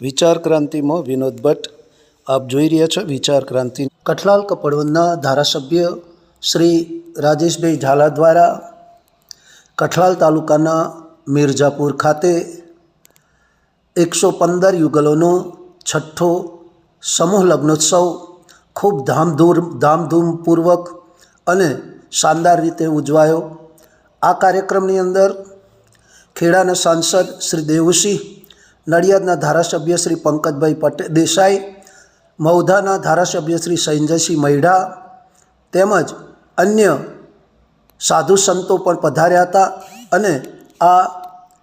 વિચાર ક્રાંતિમાં વિનોદ ભટ્ટ, આપ જોઈ રહ્યા છો વિચાર ક્રાંતિ. કઠલાલ કપડવંદના ધારાસભ્ય શ્રી રાજેશભાઈ ઝાલા દ્વારા કઠલાલ તાલુકાના મિર્ઝાપુર ખાતે એકસો પંદર યુગલોનો છઠ્ઠો સમૂહ લગ્નોત્સવ ખૂબ ધામધૂમ ધામધૂમપૂર્વક અને શાનદાર રીતે ઉજવાયો. આ કાર્યક્રમની અંદર ખેડાના સાંસદ શ્રી દેવુસિંહ નડિયાદના ધારાસભ્ય શ્રી પંકજભાઈ પટેલ દેસાઈ મૌધાના ધારાસભ્ય શ્રી સંજયસિંહ મૈડા તેમજ અન્ય સાધુ સંતો પણ પધાર્યા હતા અને આ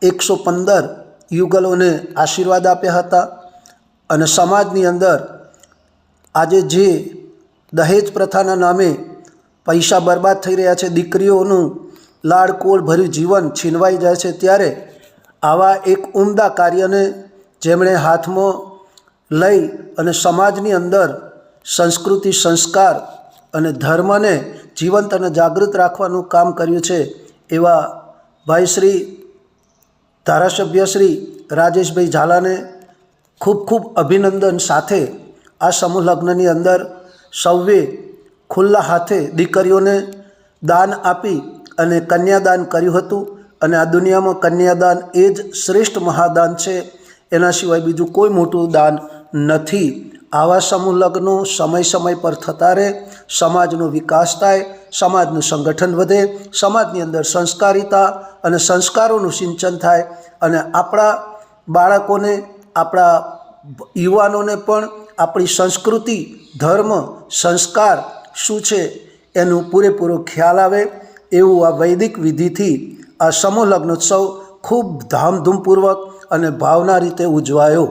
એકસો પંદર યુગલોને આશીર્વાદ આપ્યા હતા અને સમાજની અંદર આજે જે દહેજ પ્રથાના નામે પૈસા બરબાદ થઈ રહ્યા છે, દીકરીઓનું લાડકોળ ભર્યું જીવન છીનવાઈ જાય છે, ત્યારે આવા એક ઉમદા કાર્યને જેમણે હાથમાં લઈ અને સમાજની અંદર સંસ્કૃતિ, સંસ્કાર અને ધર્મને જીવંત અને જાગૃત રાખવાનું કામ કર્યું છે એવા ભાઈ શ્રી ધારાસભ્ય શ્રી રાજેશભાઈ ઝાલાને ખૂબ ખૂબ અભિનંદન સાથે આ સમૂહ લગ્નની અંદર સૌએ ખુલ્લા હાથે દીકરીઓને દાન આપી અને કન્યાદાન કર્યું હતું. અને આ દુનિયામાં કન્યાદાન એ જ શ્રેષ્ઠ મહાદાન છે. એના સિવાય બીજું કોઈ મોટું દાન નથી. આવા સમૂહ લગ્નો સમય સમય પર થતા રહે, સમાજનો વિકાસ થાય, સમાજનું સંગઠન વધે, સમાજની અંદર સંસ્કારિતા અને સંસ્કારોનું સિંચન થાય અને આપણા બાળકોને, આપણા યુવાનોને પણ આપણી સંસ્કૃતિ, ધર્મ, સંસ્કાર શું છે એનું પૂરેપૂરો ખ્યાલ આવે એવું આ વૈદિક વિધિથી આ સમૂહ લગ્નોત્સવ ખૂબ ધામધૂમપૂર્વક અને ભાવના રીતે ઉજવાયો.